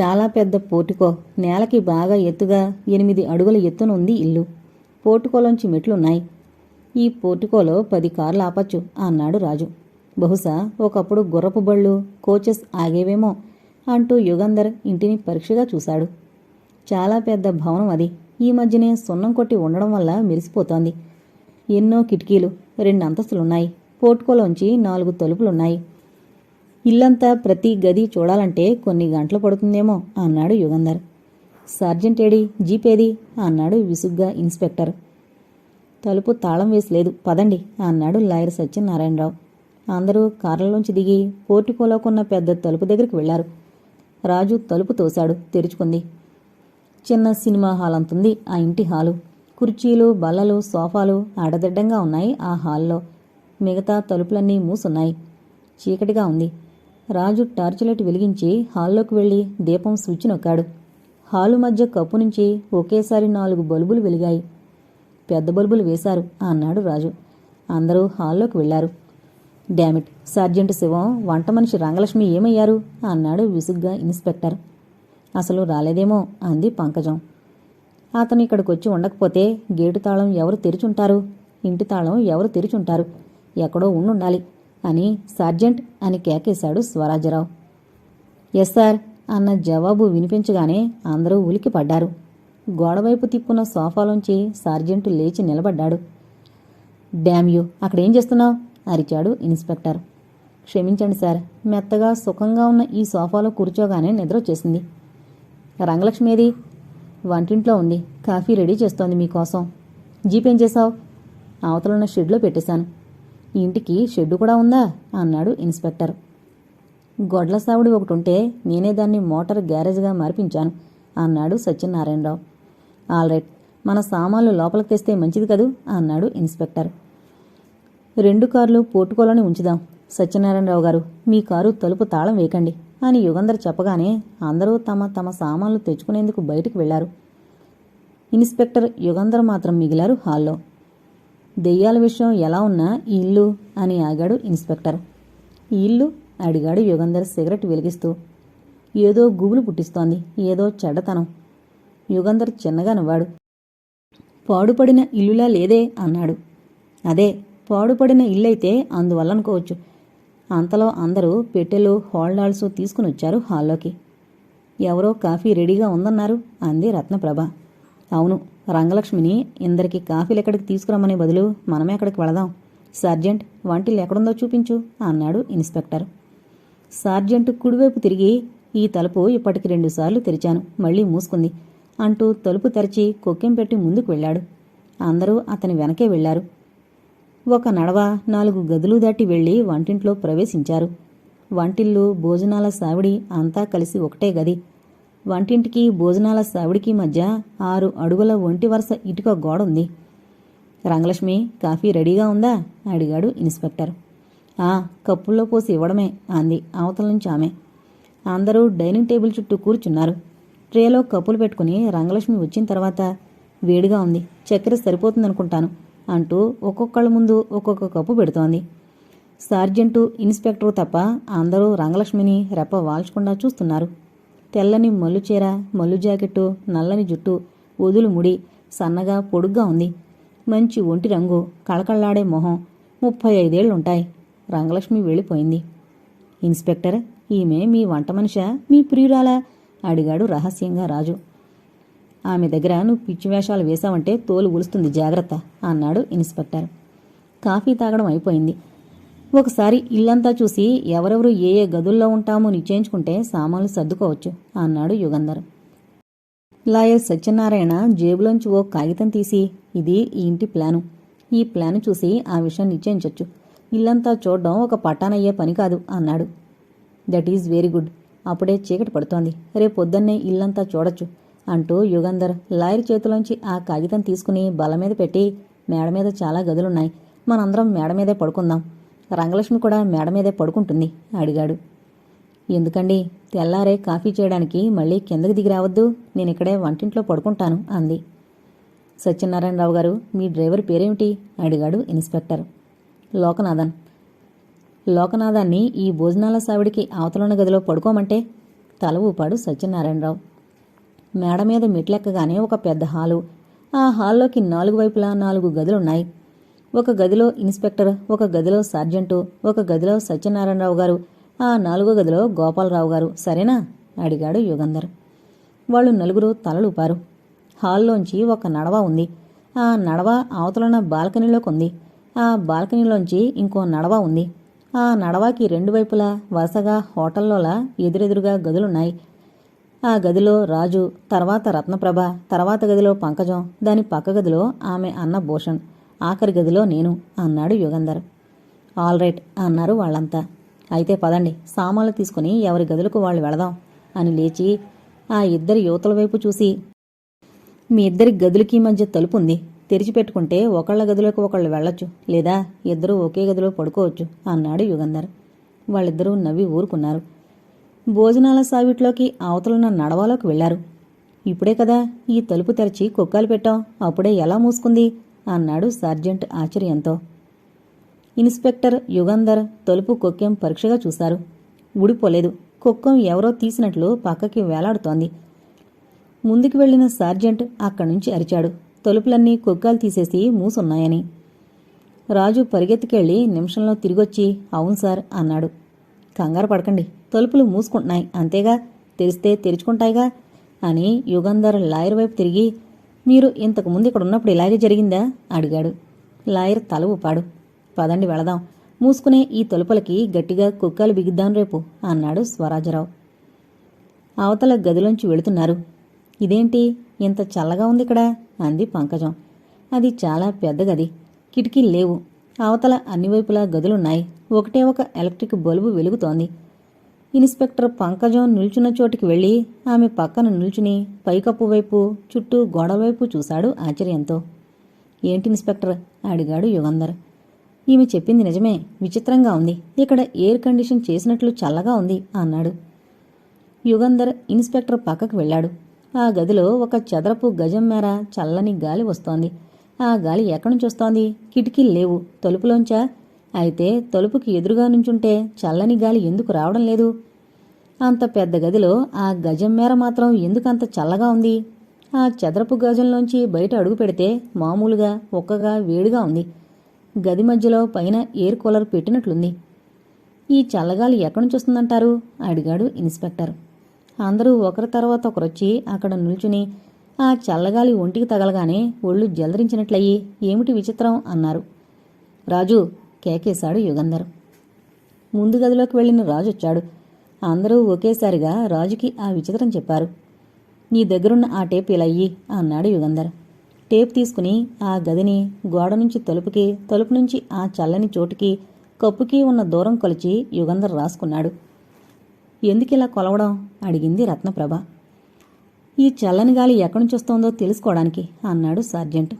చాలా పెద్ద పోర్టికో. నేలకి బాగా ఎత్తుగా ఎనిమిది అడుగుల ఎత్తునుంది ఇల్లు. పోర్టికోలోంచి మెట్లున్నాయి. ఈ పోర్టుకోలో పది కార్లు ఆపచ్చు అన్నాడు రాజు. బహుశా ఒకప్పుడు గుర్రపు బళ్ళు కోచెస్ ఆగేవేమో అంటూ యుగంధర్ ఇంటిని పరీక్షగా చూశాడు. చాలా పెద్ద భవనం అది. ఈ మధ్యనే సున్నం కొట్టి ఉండడం వల్ల మెరిసిపోతోంది. ఎన్నో కిటికీలు రెండు అంతస్తులున్నాయి. పోర్టుకోలోంచి నాలుగు తలుపులున్నాయి. ఇల్లంతా ప్రతి గది చూడాలంటే కొన్ని గంటలు పడుతుందేమో అన్నాడు యుగంధర్. Sergeant AD? జీపేది అన్నాడు విసుగ్గా ఇన్స్పెక్టర్. తలుపు తాళం వేసి లేదు. పదండి అన్నాడు లాయర్ సత్యనారాయణరావు. అందరూ కార్లలోంచి దిగి పోర్టికోలోకున్న పెద్ద తలుపు దగ్గరికి వెళ్ళారు. రాజు తలుపు తోశాడు తెరుచుకుంది. చిన్న సినిమా హాల్ అంతుంది ఆ ఇంటి హాలు. కుర్చీలు బల్లలు సోఫాలు అడదిడ్డంగా ఉన్నాయి ఆ హాల్లో. మిగతా తలుపులన్నీ మూసున్నాయి. చీకటిగా ఉంది. రాజు టార్చ్లైట్ వెలిగించి హాల్లోకి వెళ్ళి దీపం స్విచ్ నొక్కాడు. హాలు మధ్య కప్పు నుంచి ఒకేసారి నాలుగు బల్బులు వెలిగాయి. పెద్ద బల్బులు వేశారు అన్నాడు రాజు. అందరూ హాల్లోకి వెళ్ళారు డామిట్ సార్జెంట్ శివం వంట మనిషి రంగలక్ష్మి ఏమయ్యారు? అన్నాడు విసుగ్గా ఇన్స్పెక్టర్. అసలు రాలేదేమో అంది పంకజం. అతను ఇక్కడికి వచ్చి ఉండకపోతే గేటు తాళం ఎవరు తెరిచుంటారు? ఇంటి తాళం ఎవరు తెరిచుంటారు? ఎక్కడో ఉండుండాలి. అని సార్జెంట్ అని కేకేశాడు స్వరాజరావు. ఎస్ సార్ అన్న జవాబు వినిపించగానే అందరూ ఉలికి పడ్డారు. గోడవైపు తిప్పున సోఫాలోంచి సార్జెంటు లేచి నిలబడ్డాడు. డ్యామ్ యూ అక్కడేం చేస్తున్నావు? అరిచాడు ఇన్స్పెక్టర్. క్షమించండి సార్ మెత్తగా సుఖంగా ఉన్న ఈ సోఫాలో కూర్చోగానే నిద్ర వచ్చేసింది. రంగలక్ష్మిది? వంటింట్లో ఉంది. కాఫీ రెడీ చేస్తోంది మీకోసం. జీపేం చేశావు? అవతలున్న షెడ్లో పెట్టేశాను. ఈ ఇంటికి షెడ్డు కూడా ఉందా? అన్నాడు ఇన్స్పెక్టర్. గొడ్ల సావుడి ఒకటి ఉంటే నేనే దాన్ని మోటార్ గ్యారేజ్గా మార్పించాను అన్నాడు సత్యనారాయణరావు. ఆల్ రైట్ మన సామాన్లు లోపలికి తెస్తే మంచిది కదూ? అన్నాడు ఇన్స్పెక్టర్. రెండు కార్లు పోర్టుకోలోనే ఉంచుదాం సత్యనారాయణరావు గారు. మీ కారు తలుపు తాళం వేయకండి అని యుగంధర్ చెప్పగానే అందరూ తమ తమ సామాన్లు తెచ్చుకునేందుకు బయటికి వెళ్ళారు. ఇన్స్పెక్టర్ యుగంధర్ మాత్రం మిగిలారు హాల్లో. దెయ్యాల విషయం ఎలా ఉన్నా ఈ ఇల్లు అని ఆగాడు ఇన్స్పెక్టర్. ఈ ఇల్లు అడిగాడు యుగంధర్ సిగరెట్ వెలిగిస్తూ. ఏదో గుబులు పుట్టిస్తోంది ఏదో చెడ్డతనం. యుగంధర్ చిన్నగా నవ్వాడు. పాడుపడిన ఇల్లులా లేదే అన్నాడు. అదే పాడుపడిన ఇల్లైతే అందువల్ల అనుకోవచ్చు. అంతలో అందరూ పెట్టెలు హోల్డాల్స్ తీసుకుని వచ్చారు హాల్లోకి. ఎవరో కాఫీ రెడీగా ఉందన్నారు అంది రత్నప్రభ. అవును రంగలక్ష్మిని ఇందరికి కాఫీలు ఎక్కడికి తీసుకురమ్మనే బదులు మనమే అక్కడికి వెళదాం. సార్జెంట్ వంటిల్లు ఎక్కడుందో చూపించు అన్నాడు ఇన్స్పెక్టర్. సార్జెంట్ కుడివైపు తిరిగి ఈ తలుపు ఇప్పటికి రెండుసార్లు తెరిచాను. మళ్ళీ మూసుకుంది. అంటూ తలుపు తెరిచి కొక్కెం పెట్టి ముందుకు వెళ్ళాడు. అందరూ అతని వెనకే వెళ్ళారు ఒక నడవ నాలుగు గదులు దాటి వెళ్ళి వంటింట్లో ప్రవేశించారు. వంటిల్లు భోజనాల సావిడి అంతా కలిసి ఒకటే గది. వంటింటికి భోజనాల సావిడికి మధ్య ఆరు అడుగుల ఒంటి వరుస ఇటుక గోడ ఉంది రంగలక్ష్మి కాఫీ రెడీగా ఉందా? అడిగాడు ఇన్స్పెక్టర్. ఆ కప్పుల్లో పోసి ఇవ్వడమే అంది అవతల నుంచి ఆమె. అందరూ డైనింగ్ టేబుల్ చుట్టూ కూర్చున్నారు. ట్రేలో కప్పులు పెట్టుకుని రంగలక్ష్మి వచ్చిన తర్వాత వేడిగా ఉంది. చక్కెర సరిపోతుందనుకుంటాను అంటూ ఒక్కొక్కళ్ళ ముందు ఒక్కొక్క కప్పు పెడుతోంది. సార్జెంటు ఇన్స్పెక్టరు తప్ప అందరూ రంగలక్ష్మిని రెప్ప వాల్చకుండా చూస్తున్నారు. తెల్లని మల్లుచీర మల్లు జాకెట్టు నల్లని జుట్టు వదులు ముడి సన్నగా పొడుగ్గా ఉంది. మంచి ఒంటి రంగు కళకళ్ళాడే మొహం ముప్పై ఐదేళ్ళుంటాయి. రంగలక్ష్మి వెళ్ళిపోయింది. ఇన్స్పెక్టర్ ఈమె మీ వంట మనిషా? మీ ప్రియురాలా? అడిగాడు రహస్యంగా రాజు. ఆమె దగ్గర నువ్వు పిచ్చి వేషాలు వేశావంటే తోలు ఉలుస్తుంది జాగ్రత్త అన్నాడు ఇన్స్పెక్టర్. కాఫీ తాగడం అయిపోయింది. ఒకసారి ఇల్లంతా చూసి ఎవరెవరు ఏ ఏ గదుల్లో ఉంటామో నిశ్చయించుకుంటే సామాన్లు సర్దుకోవచ్చు అన్నాడు యుగంధర్. లాయర్ సత్యనారాయణ జేబులోంచి ఓ కాగితం తీసి ఇది ఈ ఇంటి ప్లాను. ఈ ప్లాను చూసి ఆ విషయం నిశ్చయించవచ్చు ఇల్లంతా చూడడం ఒక పట్టానయ్యే పని కాదు అన్నాడు. దట్ ఈజ్ వెరీ గుడ్ అప్పుడే చీకటి పడుతోంది. రేపు పొద్దున్నే ఇల్లంతా చూడొచ్చు అంటూ యుగంధర్ లాయర్ చేతిలోంచి ఆ కాగితం తీసుకుని బల మీద పెట్టి మేడ మీద చాలా గదులున్నాయి. మనందరం మేడ మీదే పడుకుందాం. రంగలక్ష్మి కూడా మేడ మీదే పడుకుంటుంది అడిగాడు. ఎందుకండి? తెల్లారే కాఫీ చేయడానికి మళ్ళీ కిందకి దిగి రావద్దు నేను ఇక్కడే వంటింట్లో పడుకుంటాను అంది. సత్యనారాయణరావు గారు మీ డ్రైవర్ పేరేమిటి? అడిగాడు ఇన్స్పెక్టర్. లోకనాథన్. లోకనాథాన్ని ఈ భోజనాల సావిడికి అవతలున్న గదిలో పడుకోమంటే? తల ఊపాడు సత్యనారాయణరావు. మేడ మీద మెట్లెక్కగానే ఒక పెద్ద హాలు. ఆ హాల్లోకి నాలుగు వైపులా నాలుగు గదులున్నాయి. ఒక గదిలో ఇన్స్పెక్టర్ ఒక గదిలో సార్జెంటు ఒక గదిలో సత్యనారాయణరావు గారు ఆ నాలుగో గదిలో గోపాలరావు గారు. సరేనా? అడిగాడు యుగంధర్. వాళ్ళు నలుగురు తలలుపారు. హాల్లోంచి ఒక నడవ ఉంది. ఆ నడవ అవతలన బాల్కనీలోకి ఉంది ఆ బాల్కనీలోంచి ఇంకో నడవ ఉంది. ఆ నడవకి రెండు వైపులా వరుసగా హోటల్లోలా ఎదురెదురుగా గదులున్నాయి. ఆ గదిలో రాజు తర్వాత రత్నప్రభ తర్వాత గదిలో పంకజం దాని పక్క గదిలో ఆమె అన్న భూషణ్. ఆఖరి గదిలో నేను అన్నాడు యుగంధర్. ఆల్ రైట్ అన్నారు వాళ్ళంతా. అయితే పదండి సామాన్లు తీసుకుని ఎవరి గదులకు వాళ్ళు వెళదాం అని లేచి ఆ ఇద్దరి యువతల వైపు చూసి మీ ఇద్దరి గదులకి మధ్య తలుపు ఉంది. తెరిచిపెట్టుకుంటే ఒకళ్ళ గదిలోకి ఒకళ్ళు వెళ్ళొచ్చు లేదా ఇద్దరూ ఒకే గదిలో పడుకోవచ్చు అన్నాడు యుగంధర్. వాళ్ళిద్దరూ నవ్వి ఊరుకున్నారు. భోజనాల సావిట్లోకి అవతలున్న నడవాలోకి వెళ్ళారు ఇప్పుడే కదా ఈ తలుపు తెరిచి కుక్కాలు పెట్టాం. అప్పుడే ఎలా మూసుకుంది? అన్నాడు సార్జెంట్ ఆశ్చర్యంతో. ఇన్స్పెక్టర్ యుగంధర్ తలుపు కొక్కెం పరీక్షగా చూశారు. ఊడిపోలేదు. కుక్కం ఎవరో తీసినట్లు పక్కకి వేలాడుతోంది. ముందుకు వెళ్ళిన సార్జెంట్ అక్కడి నుంచి అరిచాడు. తలుపులన్నీ కుక్కలు తీసేసి మూసున్నాయని. రాజు పరిగెత్తుకెళ్ళి నిమిషంలో తిరిగొచ్చి అవును సార్ అన్నాడు. కంగారు పడకండి. తలుపులు మూసుకుంటున్నాయి. అంతేగా? తెరిస్తే తెరుచుకుంటాయిగా? అని యుగంధర్ లాయర్ వైపు తిరిగి మీరు ఇంతకు ముందు ఇక్కడ ఉన్నప్పుడు ఇలాగే జరిగిందా? అడిగాడు. లాయర్ తల ఊపాడు. పదండి వెళదాం. మూసుకునే ఈ తలుపులకి గట్టిగా కుక్కలు బిగిద్దాం రేపు అన్నాడు స్వరాజరావు. అవతల గదిలోంచి వెళుతున్నారు. ఇదేంటి? ఇంత చల్లగా ఉంది ఇక్కడ అంది పంకజం. అది చాలా పెద్ద గది. కిటికీలు లేవు. అవతల అన్ని వైపులా గదులున్నాయి. ఒకటే ఒక ఎలక్ట్రిక్ బల్బు వెలుగుతోంది. ఇన్స్పెక్టర్ పంకజం నిల్చున్న చోటికి వెళ్ళి ఆమె పక్కన నిల్చుని పైకప్పు వైపు చుట్టూ గోడల వైపు చూశాడు ఆశ్చర్యంతో. ఏంటి ఇన్స్పెక్టర్? అడిగాడు యుగంధర్. ఈమె చెప్పింది నిజమే. విచిత్రంగా ఉంది. ఇక్కడ ఎయిర్ కండిషన్ చేసినట్లు చల్లగా ఉంది అన్నాడు. యుగంధర్ ఇన్స్పెక్టర్ పక్కకు వెళ్ళాడు. ఆ గదిలో ఒక చదరపు గజం మేర చల్లని గాలి వస్తోంది. ఆ గాలి ఎక్కడి నుంచి వస్తోంది? కిటికీలు లేవు. తలుపులోంచా అయితే తలుపుకి ఎదురుగా నుంచుంటే చల్లని గాలి ఎందుకు రావడం లేదు? అంత పెద్ద గదిలో ఆ గజం మేర మాత్రం ఎందుకంత చల్లగా ఉంది? ఆ చదరపు గజంలోంచి బయట అడుగు పెడితే మామూలుగా ఒక్కగా వేడిగా ఉంది. గది మధ్యలో పైన ఎయిర్ కూలర్ పెట్టినట్లుంది. ఈ చల్లగాలి ఎక్కడి నుంచి వస్తుందంటారు? అడిగాడు ఇన్స్పెక్టర్. అందరూ ఒకరి తర్వాత ఒకరొచ్చి అక్కడ నిల్చుని ఆ చల్లగాలి ఒంటికి తగలగానే ఒళ్ళు జలదరించినట్లయి ఏమిటి విచిత్రం? అన్నారు. రాజు కేకేశాడు యుగంధర్. ముందు గదిలోకి వెళ్ళిన రాజు వచ్చాడు. అందరూ ఒకేసారిగా రాజుకి ఆ విచిత్రం చెప్పారు. నీ దగ్గరున్న ఆ టేప్ ఇలా అన్నాడు యుగంధర్. టేప్ తీసుకుని ఆ గదిని గోడ నుంచి తలుపుకి తలుపు నుంచి ఆ చల్లని చోటుకి కప్పుకి ఉన్న దూరం కొలిచి యుగంధర్ రాసుకున్నాడు. ఎందుకిలా కొలవడం? అడిగింది రత్నప్రభ. ఈ చల్లని గాలి ఎక్కడి నుంచి వస్తోందో తెలుసుకోవడానికి అన్నాడు సార్జెంట్.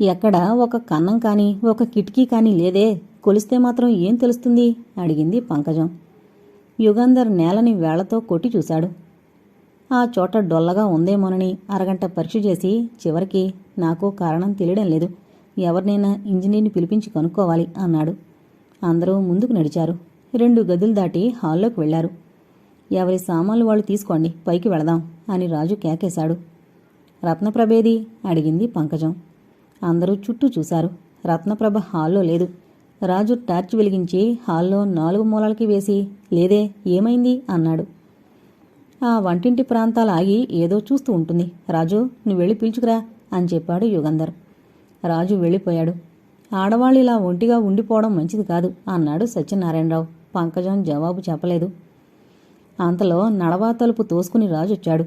ఎక్కడ ఒక కన్నం కానీ ఒక కిటికీ కానీ లేదే. కొలిస్తే మాత్రం ఏం తెలుస్తుంది? అడిగింది పంకజం. యుగంధర్ నేలని వేళ్ళతో కొట్టి చూశాడు. ఆ చోట డొల్లగా ఉందేమోనని అరగంట పరీక్ష చేసి చివరికి నాకు కారణం తెలియడం లేదు. ఎవరినైనా ఇంజనీర్ని పిలిపించి కనుక్కోవాలి అన్నాడు. అందరూ ముందుకు నడిచారు. రెండు గదులు దాటి హాల్లోకి వెళ్ళారు ఎవరి సామాన్లు వాళ్ళు తీసుకోండి పైకి వెళదాం అని రాజు కేకేశాడు. రత్నప్రభేది? అడిగింది పంకజం. అందరూ చుట్టూ చూశారు. రత్నప్రభ హాల్లో లేదు. రాజు టార్చ్ వెలిగించి హాల్లో నాలుగు మూలలకి వేసి లేదే ఏమైంది? అన్నాడు. ఆ వంటింటి ప్రాంతాలు ఆగి ఏదో చూస్తూ ఉంటుంది. రాజు నువ్వు వెళ్ళి పిలుచుకురా అని చెప్పాడు యుగంధర్. రాజు వెళ్ళిపోయాడు. ఆడవాళ్ళు ఇలా ఒంటిగా ఉండిపోవడం మంచిది కాదు అన్నాడు సత్యనారాయణరావు. పంకజం జవాబు చెప్పలేదు. అంతలో నడవా తలుపు తోసుకుని రాజు వచ్చాడు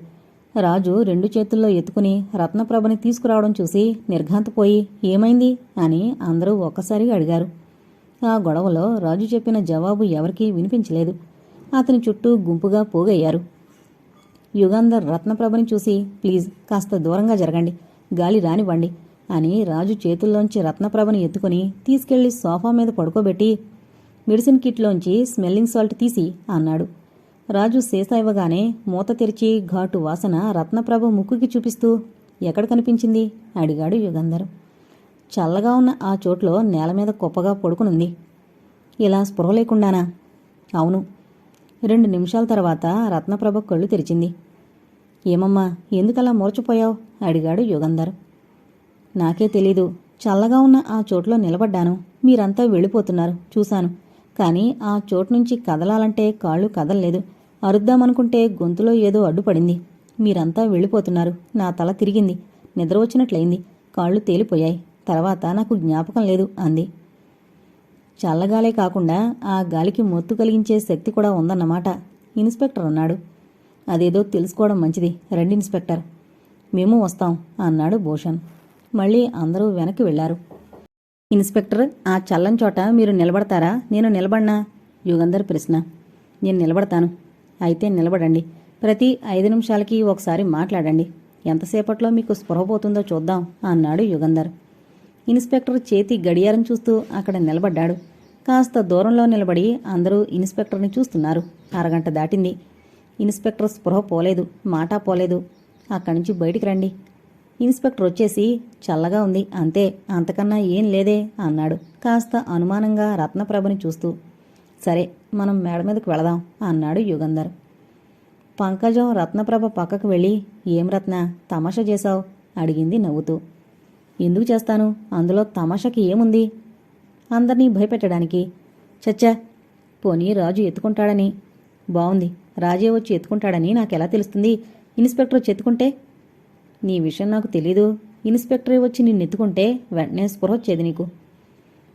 రాజు రెండు చేతుల్లో ఎత్తుకుని రత్నప్రభని తీసుకురావడం చూసి నిర్ఘాంతపోయి ఏమైంది? అని అందరూ ఒక్కసారిగా అడిగారు. ఆ గొడవలో రాజు చెప్పిన జవాబు ఎవరికీ వినిపించలేదు. అతని చుట్టూ గుంపుగా పోగయ్యారు. యుగాంధర్ రత్నప్రభని చూసి ప్లీజ్ కాస్త దూరంగా జరగండి గాలి రానివ్వండి అని రాజు చేతుల్లోంచి రత్నప్రభని ఎత్తుకుని తీసుకెళ్ళి సోఫా మీద పడుకోబెట్టి మెడిసిన్ కిట్లోంచి స్మెల్లింగ్ సాల్ట్ తీసి అన్నాడు. రాజు సీసా ఇవ్వగానే మూత తెరిచి ఘాటు వాసన రత్నప్రభ ముక్కుకి చూపిస్తూ ఎక్కడ కనిపించింది? అడిగాడు యుగంధర్. చల్లగా ఉన్న ఆ చోట్లో నేల మీద కుప్పగా పడుకునుంది. ఇలా స్పృహ లేకుండానా? అవును. రెండు నిమిషాల తర్వాత రత్నప్రభ కళ్ళు తెరిచింది. ఏమమ్మా ఎందుకలా మూర్చపోయావు? అడిగాడు యుగంధర్. నాకే తెలీదు. చల్లగా ఉన్న ఆ చోట్లో నిలబడ్డాను. మీరంతా వెళ్ళిపోతున్నారు. చూశాను. కానీ ఆ చోటు నుంచి కదలాలంటే కాళ్ళు కదలలేదు. అరుద్దామనుకుంటే గొంతులో ఏదో అడ్డుపడింది. మీరంతా వెళ్ళిపోతున్నారు. నా తల తిరిగింది. నిద్ర వచ్చినట్లయింది. కాళ్ళు తేలిపోయాయి. తర్వాత నాకు జ్ఞాపకం లేదు అంది. చల్లగాలే కాకుండా ఆ గాలికి మొత్తు కలిగించే శక్తి కూడా ఉందన్నమాట. ఇన్స్పెక్టర్ అన్నాడు. అదేదో తెలుసుకోవడం మంచిది. రండి ఇన్స్పెక్టర్. మేము వస్తాం అన్నాడు భూషణ్. మళ్ళీ అందరూ వెనక్కి వెళ్ళారు. ఇన్స్పెక్టర్ ఆ చల్లని చోట మీరు నిలబడతారా? నేను నిలబడినా? యుగంధర్ ప్రశ్న. నేను నిలబడతాను. అయితే నిలబడండి. ప్రతి ఐదు నిమిషాలకి ఒకసారి మాట్లాడండి. ఎంతసేపట్లో మీకు స్పృహ పోతుందో చూద్దాం అన్నాడు యుగంధర్. ఇన్స్పెక్టర్ చేతి గడియారం చూస్తూ అక్కడ నిలబడ్డాడు. కాస్త దూరంలో నిలబడి అందరూ ఇన్స్పెక్టర్ని చూస్తున్నారు. అరగంట దాటింది. ఇన్స్పెక్టర్ స్పృహ పోలేదు మాట పోలేదు. అక్కడి నుంచి బయటికి రండి. ఇన్స్పెక్టర్ వచ్చేసి చల్లగా ఉంది అంతే అంతకన్నా ఏం లేదే అన్నాడు కాస్త అనుమానంగా రత్నప్రభని చూస్తూ. సరే మనం మేడ మీదకి వెళదాం అన్నాడు యుగంధర్. పంకజం రత్నప్రభ పక్కకు వెళ్ళి ఏం రత్న తమాషా చేశావు? అడిగింది నవ్వుతూ. ఎందుకు చేస్తాను? అందులో తమాషాకి ఏముంది? అందరినీ భయపెట్టడానికి. చచ్చా పోనీ రాజు ఎత్తుకుంటాడని. బావుంది రాజే వచ్చి ఎత్తుకుంటాడని నాకెలా తెలుస్తుంది? ఇన్స్పెక్టర్ వచ్చి ఎత్తుకుంటే నీ విషయం నాకు తెలీదు. ఇన్స్పెక్టరే వచ్చి నిన్ను ఎత్తుకుంటే వెంటనే స్పృహ వచ్చేది నీకు.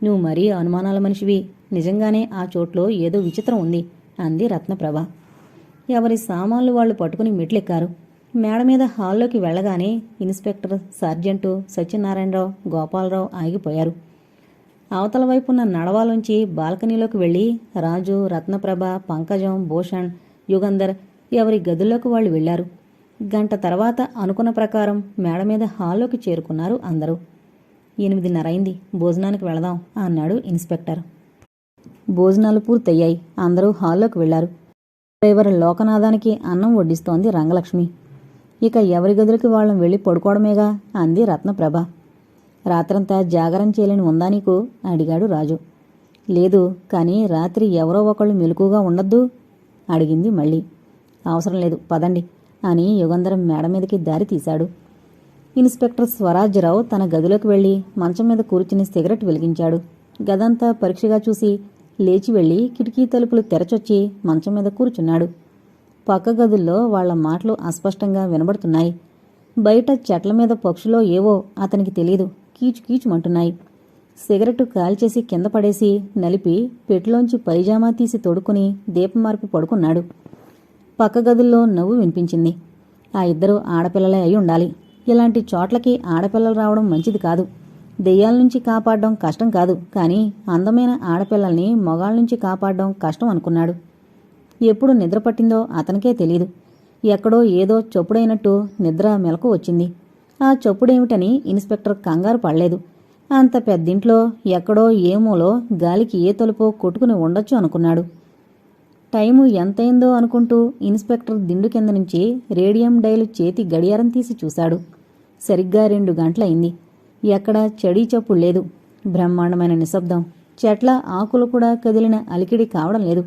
నువ్వు మరీ అనుమానాల మనిషివి. నిజంగానే ఆ చోట్లో ఏదో విచిత్రం ఉంది అంది రత్నప్రభ. ఎవరి సామాన్లు వాళ్ళు పట్టుకుని మెట్లెక్కారు. మేడ మీద హాల్లోకి వెళ్ళగానే ఇన్స్పెక్టర్ సర్జెంటు సత్యనారాయణరావు గోపాలరావు ఆగిపోయారు. అవతల వైపున్న నడవాలోంచి బాల్కనీలోకి వెళ్ళి రాజు రత్నప్రభ పంకజం భూషణ్ యుగంధర్ ఎవరి గదుల్లోకి వాళ్ళు వెళ్ళారు గంట తర్వాత అనుకున్న ప్రకారం మేడ మీద హాల్లోకి చేరుకున్నారు అందరూ. ఎనిమిదిన్నరైంది భోజనానికి వెళదాం అన్నాడు ఇన్స్పెక్టర్. భోజనాలు పూర్తయ్యాయి. అందరూ హాల్లోకి వెళ్ళారు డ్రైవర్ లోకనాథానికి అన్నం వడ్డిస్తోంది రంగలక్ష్మి. ఇక ఎవరి గదులకి వాళ్ళం వెళ్ళి పడుకోవడమేగా? అంది రత్నప్రభ. రాత్రంతా జాగరం చేయలేని ఉందా నీకు? అడిగాడు రాజు. లేదు కానీ రాత్రి ఎవరో ఒకళ్ళు మెలకుగా ఉండొద్దు? అడిగింది మళ్ళీ. అవసరం లేదు పదండి. అని యుగంధరం మేడ మీదకి దారి తీశాడు. ఇన్స్పెక్టర్ స్వరాజ్యరావు తన గదిలోకి వెళ్ళి మంచం మీద కూర్చుని సిగరెట్ వెలిగించాడు. గదంతా పరీక్షగా చూసి లేచి వెళ్ళి కిటికీ తలుపులు తెరచొచ్చి మంచం మీద కూర్చున్నాడు. పక్క గదుల్లో వాళ్ళ మాటలు అస్పష్టంగా వినబడుతున్నాయి. బయట చెట్ల మీద పక్షులో ఏవో అతనికి తెలియదు కీచు కీచుమంటున్నాయి సిగరెట్ కాల్చేసి కింద పడేసి నలిపి పెట్టులోంచి పైజామా తీసి తొడుక్కుని దీపం మార్పు పడుకున్నాడు. పక్క గదుల్లో నవ్వు వినిపించింది. ఆ ఇద్దరు ఆడపిల్లలే అయి ఉండాలి. ఇలాంటి చోట్లకి ఆడపిల్లలు రావడం మంచిది కాదు. దెయ్యాల నుంచి కాపాడడం కష్టం కాదు. కానీ అందమైన ఆడపిల్లల్ని మొగాళ్ళ నుంచి కాపాడడం కష్టం అనుకున్నాడు. ఎప్పుడు నిద్ర పట్టిందో అతనికే తెలీదు. ఎక్కడో ఏదో చొప్పుడైనట్టు నిద్ర మెలకు వచ్చింది. ఆ చొప్పుడేమిటని ఇన్స్పెక్టర్ కంగారు పడలేదు. అంత పెద్దింట్లో ఎక్కడో ఏమోలో గాలికి ఏ తలుపో కొట్టుకుని ఉండొచ్చు అనుకున్నాడు. టైము ఎంతైందో అనుకుంటూ ఇన్స్పెక్టర్ దిండు కింద నుంచి రేడియం డైలు చేతి గడియారం తీసి చూశాడు. సరిగ్గా రెండు గంటలయింది ఎక్కడా చడీ చప్పుడు లేదు. బ్రహ్మాండమైన నిశ్శబ్దం. చెట్ల ఆకులు కూడా కదిలిన అలికిడి కావడం లేదు.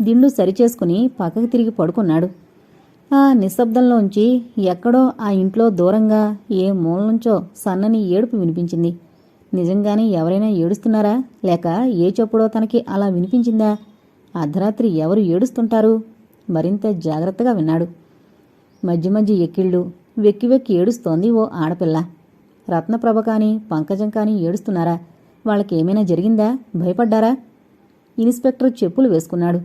దిండు సరిచేసుకుని పక్కకు తిరిగి పడుకున్నాడు. ఆ నిశ్శబ్దంలోంచి ఎక్కడో ఆ ఇంట్లో దూరంగా ఏ మూల నుంచో సన్నని ఏడుపు వినిపించింది. నిజంగానే ఎవరైనా ఏడుస్తున్నారా? లేక ఏ చెప్పుడో తనకి అలా వినిపించిందా? అర్ధరాత్రి ఎవరు ఏడుస్తుంటారు? మరింత జాగ్రత్తగా విన్నాడు. మధ్య మధ్య ఎక్కిళ్ళు వెక్కి వెక్కి ఏడుస్తోంది ఓ ఆడపిల్ల. రత్నప్రభ కానీ పంకజం కానీ ఏడుస్తున్నారా? వాళ్ళకేమైనా జరిగిందా? భయపడ్డారా? ఇన్స్పెక్టర్ చెప్పులు వేసుకున్నాడు.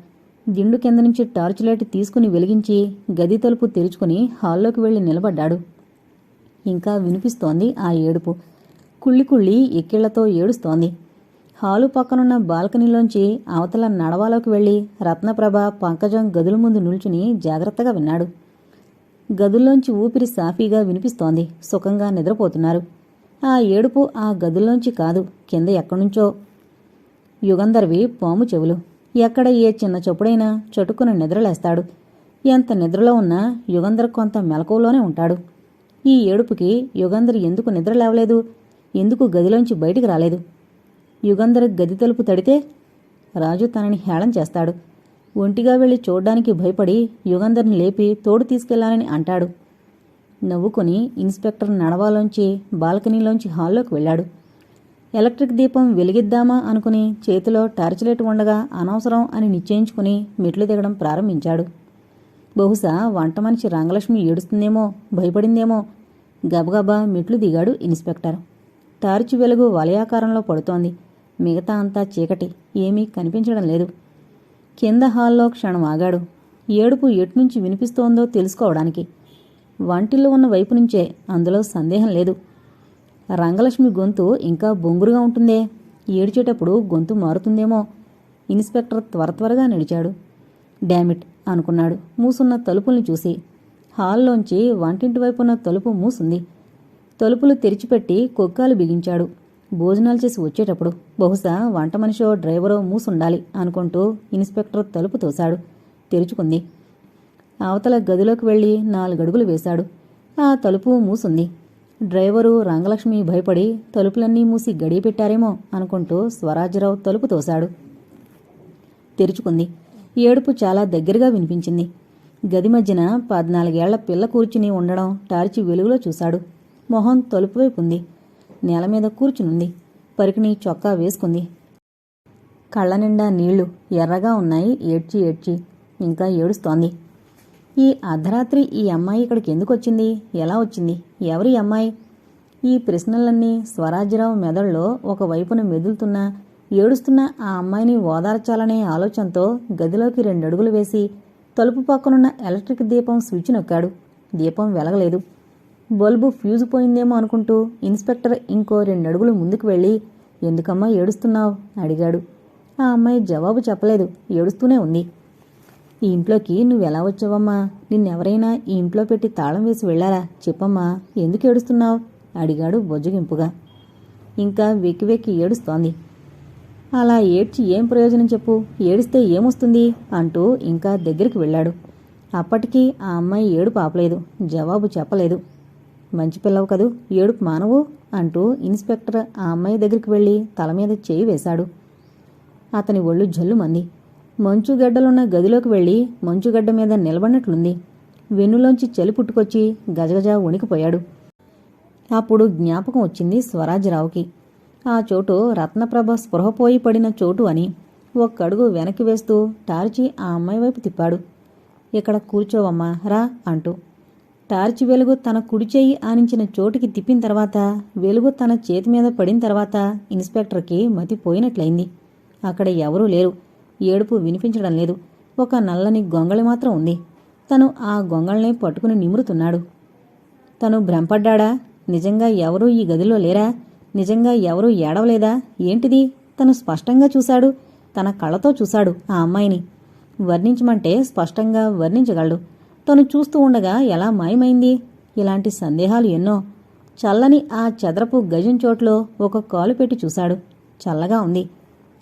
దిండు కింద నుంచి టార్చ్ లైట్ తీసుకుని వెలిగించి గది తలుపు తెరుచుకుని హాల్లోకి వెళ్ళి నిలబడ్డాడు. ఇంకా వినిపిస్తోంది ఆ ఏడుపు. కుళ్ళి కుళ్ళి ఎక్కిళ్ళతో ఏడుస్తోంది. హాలు పక్కనున్న బాల్కనీలోంచి అవతల నడవాలోకి వెళ్ళి రత్నప్రభ పంకజం గదుల ముందు నిల్చుని జాగ్రత్తగా విన్నాడు. గదుల్లోంచి ఊపిరి సాఫీగా వినిపిస్తోంది. సుఖంగా నిద్రపోతున్నారు. ఆ ఏడుపు ఆ గదుల్లోంచి కాదు కింద ఎక్కడ్నుంచో యుగంధర్వి పాము చెవులు. ఎక్కడ ఏ చిన్న చొప్పుడైనా చటుకున నిద్రలేస్తాడు. ఎంత నిద్రలో ఉన్నా యుగంధర్ కొంత మెలకువలోనే ఉంటాడు. ఈ ఏడుపుకి యుగంధర్ ఎందుకు నిద్ర లేవలేదు ఎందుకు గదిలోంచి బయటికి రాలేదు? యుగంధర్ గది తలుపు తడితే రాజు తనని హేళం చేస్తాడు. ఒంటిగా వెళ్ళి చూడ్డానికి భయపడి యుగంధర్ని లేపి తోడు తీసుకెళ్ళాలని అంటాడు. నవ్వుకుని ఇన్స్పెక్టర్ నడవాలోంచి బాల్కనీలోంచి హాల్లోకి వెళ్ళాడు. ఎలక్ట్రిక్ దీపం వెలిగిద్దామా అనుకుని చేతిలో టార్చ్ లైట్ ఉండగా అనవసరం అని నిశ్చయించుకుని మెట్లు దిగడం ప్రారంభించాడు. బహుశా వంట మనిషి రంగలక్ష్మి ఏడుస్తుందేమో భయపడిందేమో గబగబా మెట్లు దిగాడు ఇన్స్పెక్టర్. టార్చ్ వెలుగు వలయాకారంలో పడుతోంది. మిగతా అంతా చీకటి. ఏమీ కనిపించడం లేదు. కింద హాల్లో క్షణం ఆగాడు. ఏడుపు ఎట్నుంచి వినిపిస్తోందో తెలుసుకోవడానికి. వంటిల్లు ఉన్న వైపు నుంచే అందులో సందేహం లేదు. రంగలక్ష్మి గొంతు ఇంకా బొంగురుగా ఉంటుందే? ఏడ్చేటప్పుడు గొంతు మారుతుందేమో? ఇన్స్పెక్టర్ త్వర త్వరగా నడిచాడు డామిట్ అనుకున్నాడు. మూసున్న తలుపుల్ని చూసి. హాల్లోంచి వంటింటి వైపున్న తలుపు మూసుంది. తలుపులు తెరిచిపెట్టి కొక్కాలు బిగించాడు. భోజనాలు చేసి వచ్చేటప్పుడు బహుశా వంట మనిషో డ్రైవరో మూసుండాలి అనుకుంటూ ఇన్స్పెక్టర్ తలుపు తోశాడు. తెరుచుకుంది. అవతల గదిలోకి వెళ్ళి నాలుగడుగులు వేశాడు. ఆ తలుపు మూసుంది. డ్రైవరు రంగలక్ష్మి భయపడి తలుపులన్నీ మూసి గడియ పెట్టారేమో అనుకుంటూ స్వరాజ్యరావు తలుపు తోశాడు. తెరుచుకుంది. ఏడుపు చాలా దగ్గరగా వినిపించింది. గది మధ్యన పద్నాలుగేళ్ళ పిల్ల కూర్చుని ఉండడం టార్చి వెలుగులో చూశాడు. మొహం తలుపు వైపు ఉంది. నేల మీద కూర్చునుంది. పరికిణి చొక్కా వేసుకుంది. కళ్ళ నిండా నీళ్ళు ఎర్రగా ఉన్నాయి. ఏడ్చి ఏడ్చి ఇంకా ఏడుస్తోంది. ఈ అర్ధరాత్రి ఈ అమ్మాయి ఇక్కడికి ఎందుకు వచ్చింది? ఎలా వచ్చింది? ఎవరి అమ్మాయి? ఈ ప్రశ్నలన్నీ స్వరాజ్యరావు మెదడులో ఒకవైపున మెదులుతున్న ఏడుస్తున్న ఆ అమ్మాయిని ఓదార్చాలనే ఆలోచనతో గదిలోకి రెండడుగులు వేసి తలుపు పక్కనున్న ఎలక్ట్రిక్ దీపం స్విచ్ నొక్కాడు దీపం వెలగలేదు. బల్బు ఫ్యూజ్ పోయిందేమో అనుకుంటూ ఇన్స్పెక్టర్ ఇంకో రెండడుగులు ముందుకు వెళ్ళి ఎందుకమ్మా ఏడుస్తున్నావు? అడిగాడు. ఆ అమ్మాయి జవాబు చెప్పలేదు ఏడుస్తూనే ఉంది. ఈ ఇంట్లోకి నువ్వెలా వచ్చావమ్మా? నిన్నెవరైనా ఈ ఇంట్లో పెట్టి తాళం వేసి వెళ్ళారా? చెప్పమ్మా ఎందుకు ఏడుస్తున్నావు? అడిగాడు బొజ్జగింపుగా. ఇంకా వెక్కి వెక్కి ఏడుస్తోంది. అలా ఏడ్చి ఏం ప్రయోజనం చెప్పు? ఏడిస్తే ఏమొస్తుంది? అంటూ ఇంకా దగ్గరికి వెళ్ళాడు. అప్పటికీ ఆ అమ్మాయి ఏడు పాపలేదు జవాబు చెప్పలేదు. మంచి పిల్లవు కదూ ఏడుపు మానవు అంటూ ఇన్స్పెక్టర్ ఆ అమ్మాయి దగ్గరికి వెళ్ళి తల మీద చేయి వేశాడు. అతని ఒళ్ళు జల్లుమంది మంచుగడ్డలున్న గదిలోకి వెళ్ళి మంచుగడ్డ మీద నిలబడినట్లుంది. వెన్నులోంచి చలి పుట్టుకొచ్చి గజగజ వణికిపోయాడు. అప్పుడు జ్ఞాపకం వచ్చింది స్వరాజ్యరావుకి ఆ చోటు రత్నప్రభ స్పృహపోయి పడిన చోటు అని ఒక్కడుగు వెనక్కి వేస్తూ టార్చి ఆ అమ్మాయి వైపు తిప్పాడు. ఇక్కడ కూర్చోవమ్మా రా అంటూ టార్చ్ వెలుగు తన కుడి చేయి ఆనించిన చోటుకి తిప్పిన తర్వాత వెలుగు తన చేతి మీద పడిన తర్వాత ఇన్స్పెక్టర్కి మతి పోయినట్లయింది. అక్కడ ఎవరూ లేరు. ఏడుపు వినిపించడం లేదు. ఒక నల్లని గొంగళి మాత్రం ఉంది. తను ఆ గొంగళనే పట్టుకుని నిమురుతున్నాడు. తను భ్రమపడ్డాడా? నిజంగా ఎవరూ ఈ గదిలో లేరా? నిజంగా ఎవరూ ఏడవలేదా? ఏంటిది? తను స్పష్టంగా చూశాడు. తన కళ్ళతో చూశాడు ఆ అమ్మాయిని. వర్ణించమంటే స్పష్టంగా వర్ణించగలడు. తను చూస్తూ ఉండగా ఎలా మాయమైంది? ఇలాంటి సందేహాలు ఎన్నో. చల్లని ఆ చదరపు గజం చోట్లో ఒక కాలు పెట్టి చూశాడు. చల్లగా ఉంది.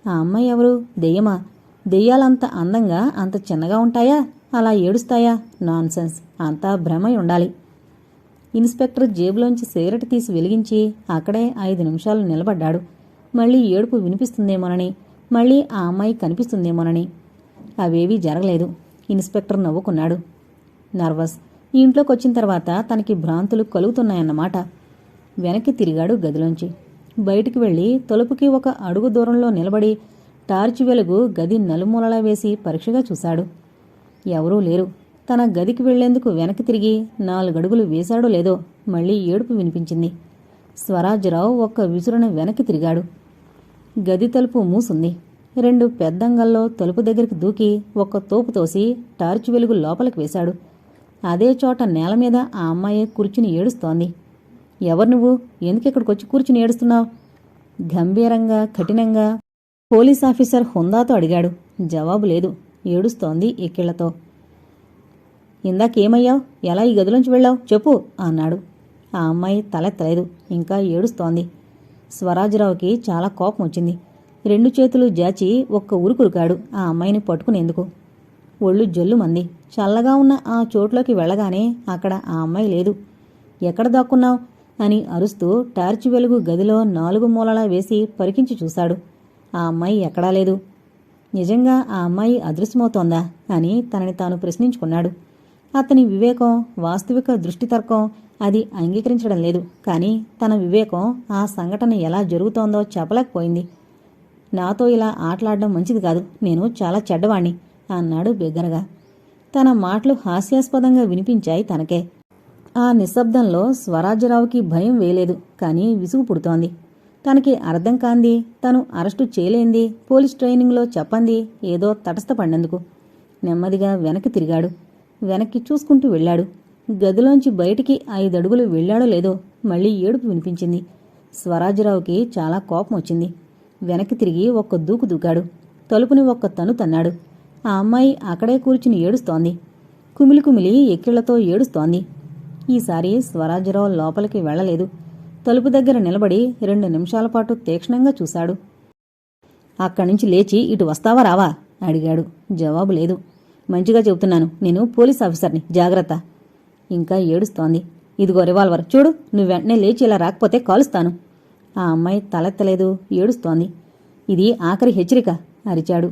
ఆ అమ్మాయి ఎవరు? దెయ్యమా? దెయ్యాలంత అందంగా అంత చిన్నగా ఉంటాయా? అలా ఏడుస్తాయా? నాన్సెన్స్. అంతా భ్రమై ఉండాలి. ఇన్స్పెక్టర్ జేబులోంచి సిగరెట్ తీసి వెలిగించి అక్కడే ఐదు నిమిషాలు నిలబడ్డాడు. మళ్ళీ ఏడుపు వినిపిస్తుందేమోనని మళ్ళీ ఆ అమ్మాయి కనిపిస్తుందేమోనని. అవేవీ జరగలేదు. ఇన్స్పెక్టర్ నవ్వుకున్నాడు. నర్వస్. ఈ ఇంట్లోకి వచ్చిన తర్వాత తనకి భ్రాంతులు కలుగుతున్నాయన్నమాట. వెనక్కి తిరిగాడు గదిలోంచి. బయటికి వెళ్ళి తలుపుకి ఒక అడుగు దూరంలో నిలబడి టార్చ్ వెలుగు గది నలుమూలలా వేసి పరీక్షగా చూశాడు. ఎవరూ లేరు. తన గదికి వెళ్ళేందుకు వెనక్కి తిరిగి నాలుగడుగులు వేశాడో లేదో మళ్ళీ ఏడుపు వినిపించింది. స్వరాజ్రావు ఒక్క విసురున వెనక్కి తిరిగాడు. గది తలుపు మూసుంది. రెండు పెద్దంగల్లో తలుపు దగ్గరికి దూకి ఒక్క తోపు తోసి టార్చ్ వెలుగు లోపలికి వేశాడు. అదే చోట నేల మీద ఆ అమ్మాయి కూర్చుని ఏడుస్తోంది. ఎవరు నువ్వు? ఎందుకు ఇక్కడికి వచ్చి కూర్చుని ఏడుస్తున్నావు? గంభీరంగా కఠినంగా పోలీస్ ఆఫీసర్ హుందాతో అడిగాడు. జవాబు లేదు. ఏడుస్తోంది ఎక్కిళ్ళతో ఇందాకేమయ్యావు ఎలా ఈ గదిలోంచి వెళ్ళావు? చెప్పు అన్నాడు. ఆ అమ్మాయి తలెత్తలేదు ఇంకా ఏడుస్తోంది. స్వరాజరావుకి చాలా కోపం వచ్చింది. రెండు చేతులు జాచి ఒక్క ఉరుకురుకాడు ఆ అమ్మాయిని పట్టుకునేందుకు. ఒళ్ళు జల్లుమంది. చల్లగా ఉన్న ఆ చోట్లోకి వెళ్ళగానే అక్కడ ఆ అమ్మాయి లేదు. ఎక్కడ దాక్కున్నావు? అని అరుస్తూ టార్చ్ వెలుగు గదిలో నాలుగు మూలలా వేసి పరికించి చూశాడు. ఆ అమ్మాయి ఎక్కడా లేదు. నిజంగా ఆ అమ్మాయి అదృశ్యమవుతోందా? అని తనని తాను ప్రశ్నించుకున్నాడు. అతని వివేకం వాస్తవిక దృష్టి తర్కం అది అంగీకరించడం లేదు. కానీ తన వివేకం ఆ సంఘటన ఎలా జరుగుతోందో చెప్పలేకపోయింది. నాతో ఇలా ఆటలాడడం మంచిది కాదు. నేను చాలా చెడ్డవాణ్ణి. అన్నాడు బిగ్గరగా తన మాటలు హాస్యాస్పదంగా వినిపించాయి తనకే. ఆ నిశ్శబ్దంలో స్వరాజ్యరావుకి భయం వేయలేదు కానీ విసుగు పుడుతోంది. తనకి అర్థం కాంది తను అరెస్టు చేయలేంది పోలీస్ ట్రైనింగ్లో చెప్పంది ఏదో తటస్థపడినందుకు. నెమ్మదిగా వెనక్కి తిరిగాడు. వెనక్కి చూసుకుంటూ వెళ్ళాడు. గదిలోంచి బయటికి ఐదడుగులు వెళ్ళాడో లేదో మళ్ళీ ఏడుపు వినిపించింది. స్వరాజ్యరావుకి చాలా కోపం వచ్చింది. వెనక్కి తిరిగి ఒక్క దూకు దూకాడు. తలుపుని ఒక్క తను తన్నాడు. ఆ అమ్మాయి అక్కడే కూర్చుని ఏడుస్తోంది. కుమిలి కుమిలి ఎక్కిళ్ళతో ఏడుస్తోంది. ఈసారి స్వరాజ్యరావు లోపలికి వెళ్ళలేదు. తలుపు దగ్గర నిలబడి రెండు నిమిషాల పాటు తీక్షణంగా చూశాడు. అక్కడి నుంచి లేచి ఇటు వస్తావా రావా? అడిగాడు. జవాబు లేదు. మంచిగా చెబుతున్నాను. నేను పోలీస్ ఆఫీసర్ని. జాగ్రత్త. ఇంకా ఏడుస్తోంది. ఇదిగో రివాల్వర్. చూడు నువ్వు వెంటనే లేచి ఇలా రాకపోతే కాలుస్తాను. ఆ అమ్మాయి తలెత్తలేదు. ఏడుస్తోంది. ఇది ఆఖరి హెచ్చరిక అరిచాడు.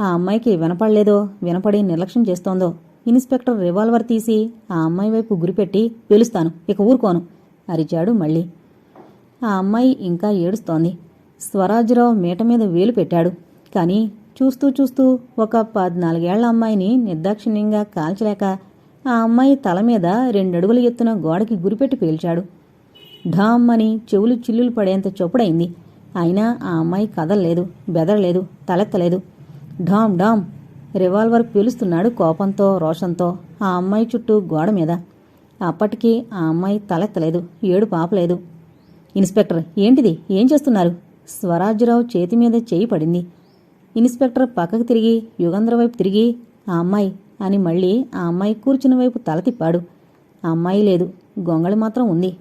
ఆ అమ్మాయికి వినపడలేదో వినపడి నిర్లక్ష్యం చేస్తోందో ఇన్స్పెక్టర్ రివాల్వర్ తీసి ఆ అమ్మాయి వైపు గురిపెట్టి పిలుస్తాను ఇక ఊరుకోను అరిచాడు మళ్ళీ. ఆ అమ్మాయి ఇంకా ఏడుస్తోంది. స్వరాజ్రావు మీట మీద వేలు పెట్టాడు. కానీ చూస్తూ చూస్తూ ఒక పద్నాలుగేళ్ళ అమ్మాయిని నిర్దాక్షిణ్యంగా కాల్చలేక ఆ అమ్మాయి తల మీద రెండడుగుల ఎత్తున గోడకి గురిపెట్టి పేల్చాడు. ఢామ్ అని చెవులు చిల్లులు పడేంత చొప్పుడైంది. అయినా ఆ అమ్మాయి కదలలేదు బెదరలేదు తలెత్తలేదు. ఢామ్ ఢామ్ రివాల్వర్ పీలుస్తున్నాడు కోపంతో రోషంతో ఆ అమ్మాయి చుట్టూ గోడ మీద. అప్పటికీ ఆ అమ్మాయి తలెత్తలేదు ఏడు పాపలేదు ఇన్స్పెక్టర్ ఏంటిది? ఏం చేస్తున్నారు? స్వరాజ్యరావు చేతి మీద చేయి పడింది. ఇన్స్పెక్టర్ పక్కకు తిరిగి యుగంధ్ర వైపు తిరిగి ఆ అమ్మాయి అని మళ్ళీ ఆ అమ్మాయి కూర్చున్న వైపు తల తిప్పాడు. ఆ అమ్మాయి లేదు గొంగళి మాత్రం ఉంది.